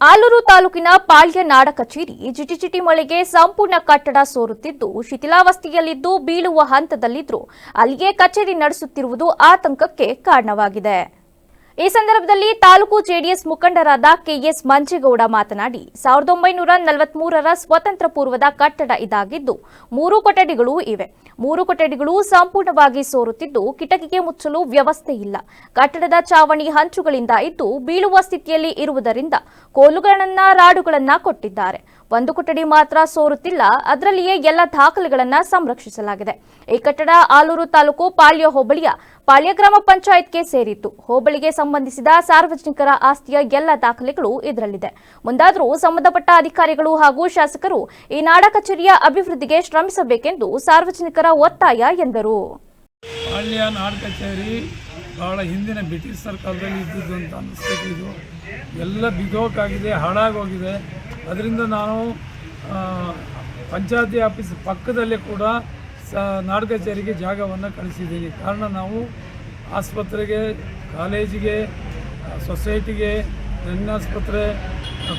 ಆಲೂರು ತಾಲೂಕಿನ ಪಾಳ್ಯ ನಾಡ ಕಚೇರಿ ಜಿಟಿಜಿಟಿ ಮಳೆಗೆ ಸಂಪೂರ್ಣ ಕಟ್ಟಡ ಸೋರುತ್ತಿದ್ದು, ಶಿಥಿಲಾವಸ್ಥೆಯಲ್ಲಿದ್ದು ಬೀಳುವ ಹಂತದಲ್ಲಿದ್ದರೂ ಅಲ್ಲಿಯೇ ಕಚೇರಿ ನಡೆಸುತ್ತಿರುವುದು ಆತಂಕಕ್ಕೆ ಕಾರಣವಾಗಿದೆ. ಈ ಸಂದರ್ಭದಲ್ಲಿ ತಾಲೂಕು ಜೆಡಿಎಸ್ ಮುಖಂಡರಾದ ಕೆಎಸ್ ಮಂಜೇಗೌಡ ಮಾತನಾಡಿ, ಸಾವಿರದ ಒಂಬೈನೂರ ನಲವತ್ಮೂರರ ಸ್ವತಂತ್ರ ಪೂರ್ವದ ಕಟ್ಟಡ ಇದಾಗಿದ್ದು, ಮೂರು ಕೊಠಡಿಗಳು ಇವೆ. ಮೂರು ಕೊಠಡಿಗಳು ಸಂಪೂರ್ಣವಾಗಿ ಸೋರುತ್ತಿದ್ದು, ಕಿಟಕಿಗೆ ಮುಚ್ಚಲು ವ್ಯವಸ್ಥೆ ಇಲ್ಲ. ಕಟ್ಟಡದ ಚಾವಣಿ ಹಂಚುಗಳಿಂದ ಇದ್ದು, ಬೀಳುವ ಸ್ಥಿತಿಯಲ್ಲಿ ಇರುವುದರಿಂದ ಕೋಲುಗಳನ್ನ ರಾಡುಗಳನ್ನ ಕೊಟ್ಟಿದ್ದಾರೆ. ಒಂದು ಕೊಠಡಿ ಮಾತ್ರ ಸೋರುತ್ತಿಲ್ಲ, ಅದರಲ್ಲಿಯೇ ಎಲ್ಲ ದಾಖಲೆಗಳನ್ನ ಸಂರಕ್ಷಿಸಲಾಗಿದೆ. ಈ ಕಟ್ಟಡ ಆಲೂರು ತಾಲೂಕು ಪಾಳ್ಯ ಹೋಬಳಿಯ ಪಾಳ್ಯ ಗ್ರಾಮ ಪಂಚಾಯತ್ಗೆ ಸೇರಿತ್ತು. ಹೋಬಳಿಗೆ ಸಂಬಂಧಿಸಿದ ಸಾರ್ವಜನಿಕರ ಆಸ್ತಿಯ ಎಲ್ಲ ದಾಖಲೆಗಳು ಇದರಲ್ಲಿದೆ. ಮುಂದಾದರೂ ಸಂಬಂಧಪಟ್ಟ ಅಧಿಕಾರಿಗಳು ಹಾಗೂ ಶಾಸಕರು ಈ ನಾಡ ಕಚೇರಿಯ ಅಭಿವೃದ್ಧಿಗೆ ಶ್ರಮಿಸಬೇಕೆಂದು ಸಾರ್ವಜನಿಕರ ಒತ್ತಾಯ ಎಂದರು. ಪಾಳ್ಯ ನಾಡ ಭಾಳ ಹಿಂದಿನ ಬ್ರಿಟಿಷ್ ಸರ್ಕಾರದಲ್ಲಿ ಇದ್ದಿದ್ದು ಅಂತ ಇದು. ಎಲ್ಲ ಬಿದೋಕಾಗಿದೆ ಹಾಳಾಗೋಗಿದೆ. ಅದರಿಂದ ನಾನು ಪಂಚಾಯತಿ ಆಫೀಸ್ ಪಕ್ಕದಲ್ಲೇ ಕೂಡ ಸ ನಾಡು ಕಚೇರಿಗೆ ಜಾಗವನ್ನು ಕಳಿಸಿದ್ದೀನಿ ಕಾರಣ ನಾವು ಆಸ್ಪತ್ರೆಗೆ, ಕಾಲೇಜಿಗೆ ಸೊಸೈಟಿಗೆ ಆಸ್ಪತ್ರೆ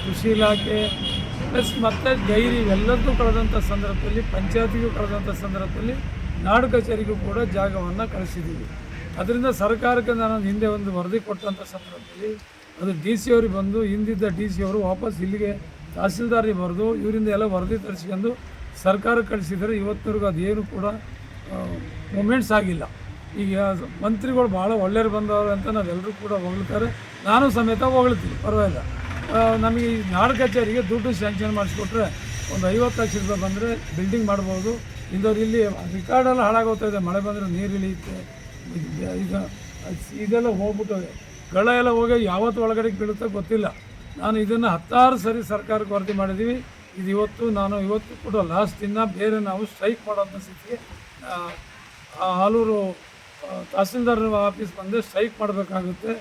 ಕೃಷಿ ಇಲಾಖೆ, ಪ್ಲಸ್ ಮತ್ತು ಡೈರಿ ಇವೆಲ್ಲದೂ ಕಳೆದಂಥ ಸಂದರ್ಭದಲ್ಲಿ, ಪಂಚಾಯತಿಗೂ ಕಳೆದಂಥ ಸಂದರ್ಭದಲ್ಲಿ ನಾಡು ಕಚೇರಿಗೂ ಕೂಡ ಜಾಗವನ್ನು ಕಳಿಸಿದ್ದೀವಿ. ಅದರಿಂದ ಸರ್ಕಾರಕ್ಕೆ ನಾನು ಹಿಂದೆ ಒಂದು ವರದಿ ಕೊಟ್ಟಂಥ ಸಂದರ್ಭದಲ್ಲಿ ಅದು ಡಿ ಸಿ ಅವ್ರಿಗೆ ಬಂದು, ಹಿಂದಿದ್ದ ಡಿ ಸಿ ಅವರು ವಾಪಸ್ ಇಲ್ಲಿಗೆ ತಹಸೀಲ್ದಾರಿಗೆ ಬರೆದು, ಇವರಿಂದ ಎಲ್ಲ ವರದಿ ತರಿಸ್ಕೊಂಡು ಸರ್ಕಾರಕ್ಕೆ ಕಳಿಸಿದರೆ ಇವತ್ತಿನವರೆಗೂ ಅದೇನು ಕೂಡ ಮೂಮೆಂಟ್ಸ್ ಆಗಿಲ್ಲ. ಈಗ ಮಂತ್ರಿಗಳು ಭಾಳ ಒಳ್ಳೆಯರು ಬಂದವರು ಅಂತ ನಾವೆಲ್ಲರೂ ಕೂಡ ಹೊಗಳ್ತಾರೆ. ನಾನು ಸಮೇತ ಹೊಗಳ್ತೀನಿ, ಪರವಾಗಿಲ್ಲ. ನಮಗೆ ಈ ನಾಡು ಕಚೇರಿಗೆ ದುಡ್ಡು ಸ್ಯಾಂಕ್ಷನ್ ಮಾಡಿಸ್ಕೊಟ್ರೆ ಒಂದು ಐವತ್ತು ಲಕ್ಷ ರೂಪಾಯಿ ಬಂದರೆ ಬಿಲ್ಡಿಂಗ್ ಮಾಡ್ಬೋದು. ಇಂದವ್ರು ಇಲ್ಲಿ ರಿಕಾರ್ಡೆಲ್ಲ ಹಾಳಾಗೋಗ್ತಾ ಇದೆ, ಮಳೆ ಬಂದರೆ ನೀರು ಇಳಿಯುತ್ತೆ. ಈಗ ಇದೆಲ್ಲ ಹೋಗ್ಬಿಟ್ಟು ಗಳ ಎಲ್ಲ ಹೋಗಿ ಯಾವತ್ತು ಒಳಗಡೆ ಬೀಳುತ್ತೋ ಗೊತ್ತಿಲ್ಲ. ನಾನು ಇದನ್ನು ಹತ್ತಾರು ಸರಿ ಸರ್ಕಾರಕ್ಕೆ ವರದಿ ಮಾಡಿದ್ದೀವಿ ಇದು ಇವತ್ತು ನಾನು ಇವತ್ತು ಕೂಡ ಲಾಸ್ಟ್ ದಿನ ಬೇರೆ ನಾವು ಸ್ಟ್ರೈಕ್ ಮಾಡೋಂಥ ಸ್ಥಿತಿಗೆ ಆಲೂರು ತಹಸೀಲ್ದಾರ್ ಆಫೀಸ್ ಬಂದು ಸ್ಟ್ರೈಕ್ ಮಾಡಬೇಕಾಗುತ್ತೆ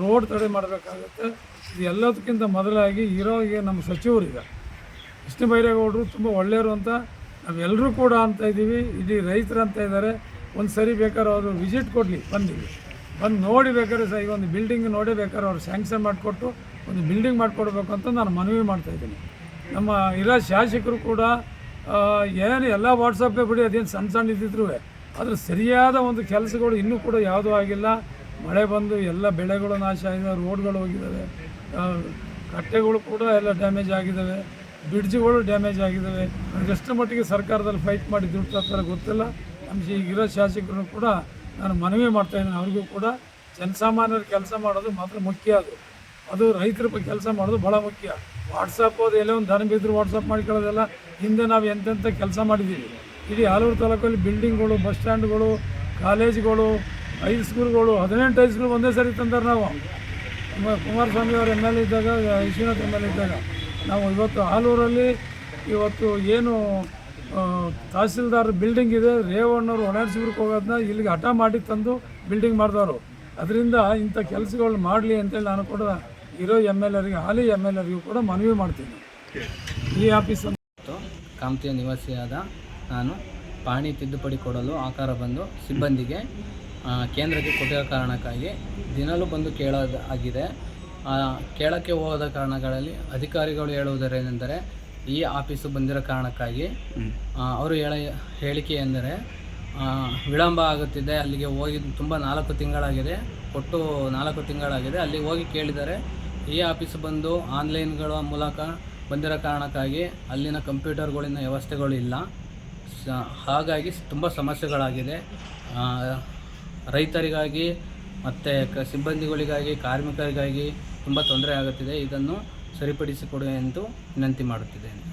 ರೋಡ್ ತಡೆ ಮಾಡಬೇಕಾಗುತ್ತೆ. ಇದು ಎಲ್ಲದಕ್ಕಿಂತ ಮೊದಲಾಗಿ ಇರೋಗೆ ನಮ್ಮ ಸಚಿವರಿಗೆ ಕೃಷ್ಣ ಬೈರೇಗೌಡರು ತುಂಬ ಒಳ್ಳೆಯವರು ಅಂತ ನಾವೆಲ್ಲರೂ ಕೂಡ ಅಂತ ಇದ್ದೀವಿ. ಇಡೀ ರೈತರು ಅಂತ ಇದ್ದಾರೆ. ಒಂದು ಸರಿ ಬೇಕಾದ್ರೆ ಅವರು ವಿಸಿಟ್ ಕೊಡಲಿ, ಬಂದಿವಿ. ಬಂದು ನೋಡಿ ಬೇಕಾದ್ರೆ ಸಹ ಈಗ ಒಂದು ಬಿಲ್ಡಿಂಗ್ ನೋಡೇ ಬೇಕಾದ್ರೆ ಅವ್ರು ಸ್ಯಾಂಕ್ಷನ್ ಮಾಡಿಕೊಟ್ಟು ಒಂದು ಬಿಲ್ಡಿಂಗ್ ಮಾಡಿಕೊಡ್ಬೇಕು ಅಂತ ನಾನು ಮನವಿ ಮಾಡ್ತಾಯಿದ್ದೀನಿ ನಮ್ಮ ಇರೋ ಶಾಸಕರು ಕೂಡ ಏನು ಎಲ್ಲ ವಾಟ್ಸಪ್ಪೇ ಬಿಡಿ, ಅದೇನು ಸಣ್ಣ ಸಣ್ಣ ಇದ್ದಿದ್ರು ಆದರೆ ಸರಿಯಾದ ಒಂದು ಕೆಲಸಗಳು ಇನ್ನೂ ಕೂಡ ಯಾವುದೂ ಆಗಿಲ್ಲ. ಮಳೆ ಬಂದು ಎಲ್ಲ ಬೆಳೆಗಳು ನಾಶ ಆಗಿದೆ, ರೋಡ್ಗಳು ಹೋಗಿದ್ದಾವೆ ಕಟ್ಟೆಗಳು ಕೂಡ ಎಲ್ಲ ಡ್ಯಾಮೇಜ್ ಆಗಿದ್ದಾವೆ ಬ್ರಿಡ್ಜ್ಗಳು ಡ್ಯಾಮೇಜ್ ಆಗಿದ್ದಾವೆ ಎಷ್ಟು ಮಟ್ಟಿಗೆ ಸರ್ಕಾರದಲ್ಲಿ ಫೈಟ್ ಮಾಡಿ ದುಡ್ಡು ತರ್ತಾರೆ ಗೊತ್ತಿಲ್ಲ. ನಮಗೆ ಈಗಿರೋ ಶಾಸಕರು ಕೂಡ ನಾನು ಮನವಿ ಮಾಡ್ತಾ ಇದ್ದೀನಿ. ಅವ್ರಿಗೂ ಕೂಡ ಜನಸಾಮಾನ್ಯರ ಕೆಲಸ ಮಾಡೋದು ಮಾತ್ರ ಮುಖ್ಯ ಅದು. ಅದು ರೈತರ ಕೆಲಸ ಮಾಡೋದು ಭಾಳ ಮುಖ್ಯ. ವಾಟ್ಸಪ್ ಅದು ಎಲ್ಲೋ ಒಂದು ಧನ ಬಿದ್ದರು ವಾಟ್ಸಪ್ ಮಾಡ್ಕೊಳ್ಳೋದೆಲ್ಲ, ಹಿಂದೆ ನಾವು ಎಂತೆಂಥ ಕೆಲಸ ಮಾಡಿದ್ದೀವಿ. ಇಡೀ ಆಲೂರು ತಾಲೂಕಲ್ಲಿ ಬಿಲ್ಡಿಂಗ್ಗಳು ಬಸ್ ಸ್ಟ್ಯಾಂಡ್ಗಳು ಕಾಲೇಜ್ಗಳು ಹೈಸ್ಕೂಲ್ಗಳು ಹದಿನೆಂಟು ಹೈಸ್ಕೂಲ್ ಒಂದೇ ಸರಿ ತಂದಾರೆ ನಾವು. ಕುಮಾರಸ್ವಾಮಿ ಅವರು ಎಂ ಎಲ್ ಎ ಇದ್ದಾಗ, ವಿಶ್ವನಾಥ್ ಎಂ ಎಲ್ ಇದ್ದಾಗ, ನಾವು ಇವತ್ತು ಆಲೂರಲ್ಲಿ ಇವತ್ತು ಏನು ತಹಸೀಲ್ದಾರ್ ಬಿಲ್ಡಿಂಗ್ ಇದೆ, ರೇವಣ್ಣವ್ರು ಹೊಣಾಡ್ಸಿಬ್ರಿಗೆ ಹೋಗೋದನ್ನ ಇಲ್ಲಿಗೆ ಹಠ ಮಾಡಿ ತಂದು ಬಿಲ್ಡಿಂಗ್ ಮಾಡಿದವರು. ಅದರಿಂದ ಇಂಥ ಕೆಲಸಗಳು ಮಾಡಲಿ ಅಂತೇಳಿ ನಾನು ಕೂಡ ಇರೋ ಎಂ ಎಲ್ ಎರಿಗೆ ಹಾಲಿ ಎಂ ಎಲ್ ಎರಿಗೂ ಕೂಡ ಮನವಿ ಮಾಡ್ತೀನಿ. ಈ ಆಫೀಸ್ ಕಾಮತಿಯ ನಿವಾಸಿಯಾದ ನಾನು ಪಾಣಿ ತಿದ್ದುಪಡಿ ಕೊಡಲು ಆಕಾರ ಬಂದು ಸಿಬ್ಬಂದಿಗೆ ಕೇಂದ್ರಕ್ಕೆ ಕೊಟ್ಟಿರೋ ಕಾರಣಕ್ಕಾಗಿ ದಿನಲೂ ಬಂದು ಕೇಳೋದು ಆಗಿದೆ ಕೇಳೋಕ್ಕೆ ಹೋದ ಕಾರಣಗಳಲ್ಲಿ ಅಧಿಕಾರಿಗಳು ಹೇಳುವುದರೇನೆಂದರೆ, ಈ ಆಫೀಸು ಬಂದಿರೋ ಕಾರಣಕ್ಕಾಗಿ ಅವರು ಹೇಳ, ಹೇಳಿಕೆ ಎಂದರೆ ವಿಳಂಬ ಆಗುತ್ತಿದೆ. ಅಲ್ಲಿಗೆ ಹೋಗಿ ತುಂಬ ನಾಲ್ಕು ತಿಂಗಳಾಗಿದೆ. ಕೊಟ್ಟು ನಾಲ್ಕು ತಿಂಗಳಾಗಿದೆ. ಅಲ್ಲಿಗೆ ಹೋಗಿ ಕೇಳಿದರೆ ಈ ಆಫೀಸ್ ಬಂದು ಆನ್ಲೈನ್ಗಳ ಮೂಲಕ ಬಂದಿರೋ ಕಾರಣಕ್ಕಾಗಿ ಅಲ್ಲಿನ ಕಂಪ್ಯೂಟರ್ಗಳಿನ ವ್ಯವಸ್ಥೆಗಳು ಇಲ್ಲ. ಹಾಗಾಗಿ ತುಂಬ ಸಮಸ್ಯೆಗಳಾಗಿದೆ. ರೈತರಿಗಾಗಿ ಮತ್ತು ಕ, ಸಿಬ್ಬಂದಿಗಳಿಗಾಗಿ, ಕಾರ್ಮಿಕರಿಗಾಗಿ ತುಂಬ ತೊಂದರೆ ಆಗುತ್ತಿದೆ. ಇದನ್ನು ಸರಿಪಡಿಸಿಕೊಡಿ ಎಂದು ವಿನಂತಿ ಮಾಡುತ್ತಿದ್ದೇನೆ.